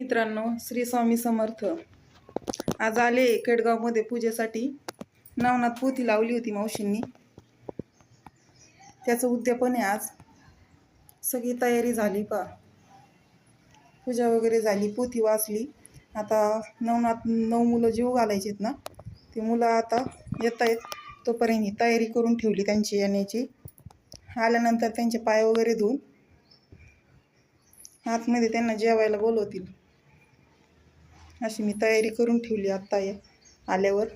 मित्रांनो श्री स्वामी समर्थ. आज आले केडगावमध्ये पूजेसाठी. नवनाथ पोथी लावली होती मावशींनी. त्याचं उद्यापन आहे आज. सगळी तयारी झाली पा. पूजा वगैरे झाली पोथी वाचली. आता नवनाथ नऊ मुलं जीव घालायचेत ना ती मुलं आता येत आहेत. तोपर्यंत ही तयारी करून ठेवली त्यांची येण्याची. आल्यानंतर त्यांचे पाय वगैरे धुवून आतमध्ये त्यांना जेवायला बोलवतील. अशी मी तयारी करून ठेवली आत्ता या आल्यावर.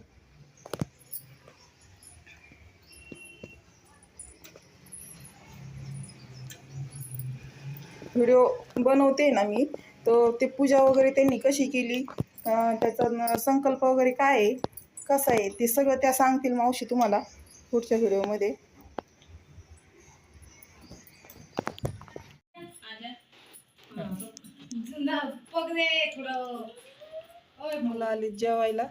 व्हिडिओ बनवते ना मी तर ते पूजा वगैरे त्यांनी कशी केली त्याचा संकल्प वगैरे काय आहे कसा आहे ते सगळं त्या सांगतील मावशी तुम्हाला पुढच्या व्हिडिओमध्ये. थोडं मुलं आली जेवायला.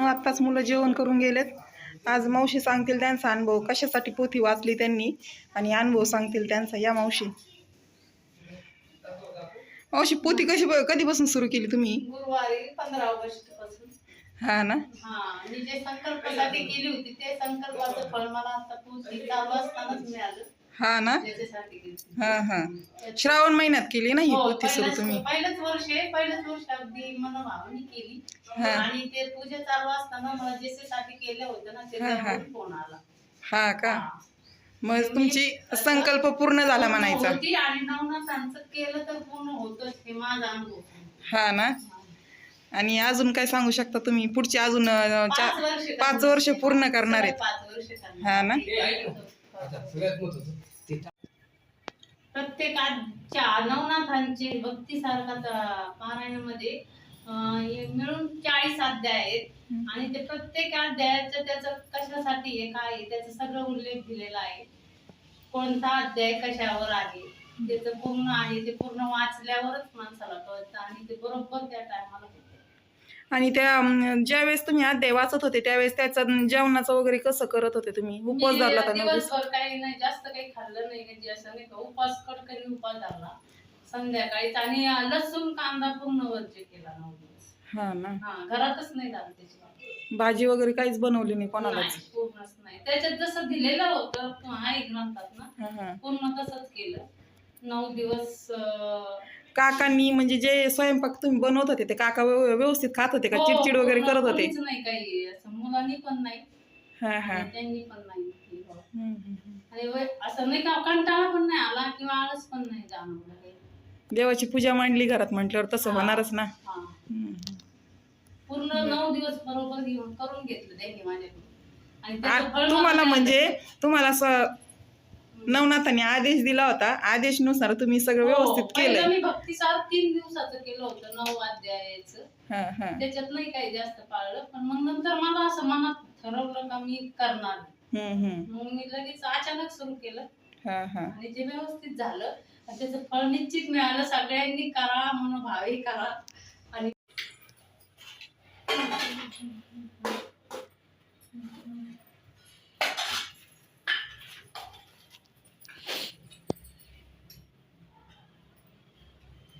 आत्ताच मुलं जेवण करून गेलेत. आज मावशी सांगतील त्यांचा अनुभव कशासाठी पोथी वाचली त्यांनी आणि अनुभव सांगतील त्यांचा. या मावशी. मावशी पोथी कशी कधीपासून सुरू केली तुम्ही? गुरुवारी पंधरा ऑगस्टपासून हा ना? हा मी जे संकल्पासाठी केली होती ते संकल्पाचं फळ मला आता पोहोचली चालू असतानाच मिळालं. हा ना त्याच्यासाठी. हा हा श्रावण महिन्यात केली ना ही हो, पोथी सुरू पहिलंच तुम्ही पहिलंच वर्ष आहे पहिलंच वर्ष अगदी मनोभावाने केली हा. आणि ते पूजा चालू असताना मला जेसेसाठी केलं होतं ना हा, हा. त्याच्यावरून फोन आला हा का हा. मग तुमची संकल्प पूर्ण झाला म्हणायचा होती आणि नवनाथांचं केलं तर पूर्ण होतच हे माझा अनुभव हा ना आणि अजून काय सांगू शकता तुम्ही पुढची अजून अं, पाच चा- वर्ष पाच वर्ष पूर्ण करणार आहेत पाच वर्ष करणार. हा ना? प्रत्येकाच्या नवनाथांचे भक्ती सारखा पारायणामध्ये मिळून चाळीस अध्याय आहेत. आणि ते प्रत्येक अध्यायाचं त्याचं कशासाठी आहे काय आहे त्याचा सगळं उल्लेख दिलेला आहे. कोणता अध्याय कशावर आहे? त्याचं पूर्ण आहे ते पूर्ण वाचल्यावरच माणसाला कळतं आणि ते बरोबर त्या टायमाला आणि त्या अं, ज्यावेळेस तुम्ही अध्याय वाचत होते त्यावेळेस त्याचं जेवणाचं वगैरे कसं करत होते तुम्ही? उपवास दिवसभर काही नाही जास्त काही खाल्लं नाही म्हणजे असं नाही का? उपास कडकरी उपास धरला संध्याकाळीच आणि लसूण कांदा पूर्ण वर्ज्य केला नऊ दिवस. हा ना. हा घरातच नाही झालं त्याची भाजी वगैरे काहीच बनवली नाही कोणालाच. नाही, पूर्णच नाही. त्याच्यात जसं दिलेलं होतं आहे म्हणतात ना हा, हा. पूर्ण तसंच केलं. नऊ दिवस अं, काकांनी म्हणजे जे स्वयंपाक तुम्ही बनवत होते ते काका व्यव- व्यवस्थित खात होते का? हो, चिडचिड वगैरे करत होते? कोणीच नाही काही असं मुलांनी पण नाही. हा हा आणि त्यांनी पण नाही केलं. हम्म, हम्म, हम्म. आणि वय- असं नाही का कंटाळा पण नाही आला किंवा आळस पण नाही जाणवला. देवाची पूजा मांडली घरात म्हटल्यावर तसं. होणारच ना हा. हम्म. पूर्ण नऊ दिवस बरोबर घेऊन करून घेतलं त्यांनी माझ्याकडून आणि आ- तुम्हाला म्हणजे तुम्हाला असं नवनाथाने आदेश दिला होता आदेशनुसार तुम्ही सगळं हो, व्यवस्थित पहिलं केलंय मी भक्तिसार तीन दिवसाचं केलं होतं नऊ अध्यायाचं हा हा त्याच्यात नाही काही जास्त पाळलं पण मग नंतर मला असं मनात ठरवलं का मी करणार. हम्म हम्म. मग मी लगेच अचानक सुरू केलं. हा हा. आणि ते व्यवस्थित झालं आणि त्याचं फळ निश्चित मिळालं सगळ्यांनी करा मनोभावी करा. आणि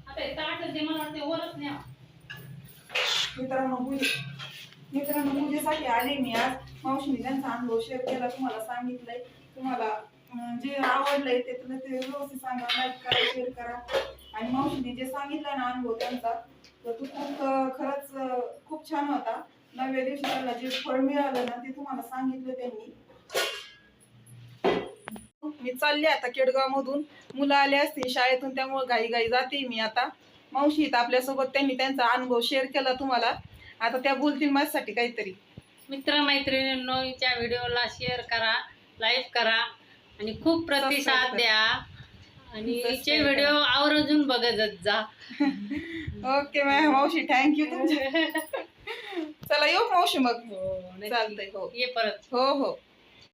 आता हे ताट ते मला वाटते वरच न्या मित्रांनो मित्रांनो पूजेसाठी आले मी आज. मावशीने त्यांचा अनुभव शेअर केला तुम्हाला सांगितलंय. तुम्हाला जे आवडलंय ते तुला ते व्यवस्थित सांगा लाईक करा शेअर करा. आणि मावशीने जे सांगितलं ना अनुभव त्यांचा तर तो खूप खरंच खूप छान होता. नव्या दिवशी त्याला जे फळ मिळालं ना ते तुम्हाला सांगितलं त्यांनी. मी चालले आता केडगाव मधून मुलं आले असतील शाळेतून त्यामुळे घाई घाई जाते मी आता. मावशी इथं आपल्यासोबत त्यांनी त्यांचा अनुभव शेअर केला तुम्हाला. आता त्या बोलतील माझ्यासाठी काहीतरी. मित्रमैत्रिणींनो हिच्या व्हिडिओला शेअर करा लाईक करा आणि खूप प्रतिसाद द्या. आणि हिचे. व्हिडिओ आवर्जून बघत जा. ओके मॅम मावशी थँक्यू तुमचे. चला येऊ मावशी मग? हो, नक्की. चालतंय हो. ये परत. हो हो.